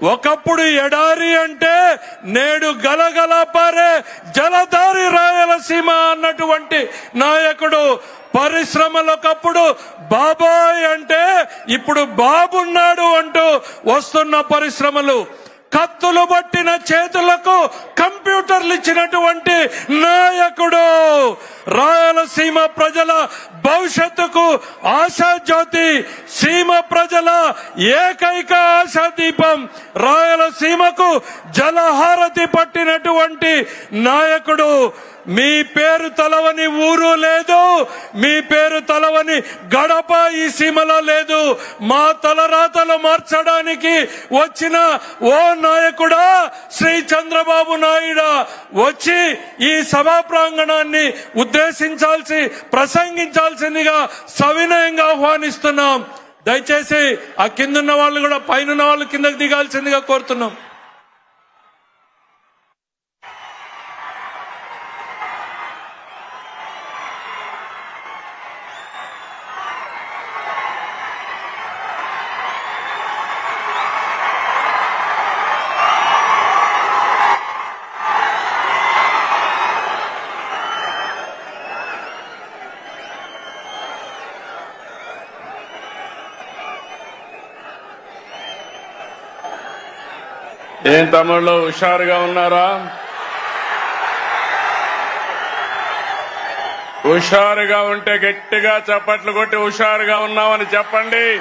ఒకప్పుడు ఎడారి అంటే నేడు గలగల పారే జలధారి రాయలసీమ అన్నటువంటి నాయకుడు పరిశ్రమలు ఒకప్పుడు బాబాయ్ అంటే ఇప్పుడు బాబున్నాడు అంటూ వస్తున్న పరిశ్రమలు. కత్తులు పట్టిన చేతులకు కంప్యూటర్లు ఇచ్చినటువంటి నాయకుడు. రాయలసీమ ప్రజల భవిష్యత్తుకు ఆశాజ్యోతి సీమ ప్రజల ఏకైక ఆశాదీపం రాయలసీమకు జలహారతి పట్టినటువంటి నాయకుడు. మీ పేరు తలవని ఊరు లేదు మీ పేరు తలవని గడప ఈ సీమలో లేదు. మా తలరాతలు మార్చడానికి వచ్చిన ఓ నాయకుడా శ్రీ చంద్రబాబు నాయుడు. వచ్చి ఈ సభా ప్రాంగణాన్ని ఉద్దేశించాల్సి ప్రసంగించాల్సిందిగా సవినయంగా ఆహ్వానిస్తున్నాం. దయచేసి ఆ కిందున్న వాళ్ళు కూడా పైన వాళ్ళు కిందకి దిగాల్సిందిగా కోరుతున్నాం. ఏం తమ్ముళ్ళు హుషారుగా ఉన్నారా? హుషారుగా ఉంటే గట్టిగా చప్పట్లు కొట్టి హుషారుగా ఉన్నామని చెప్పండి.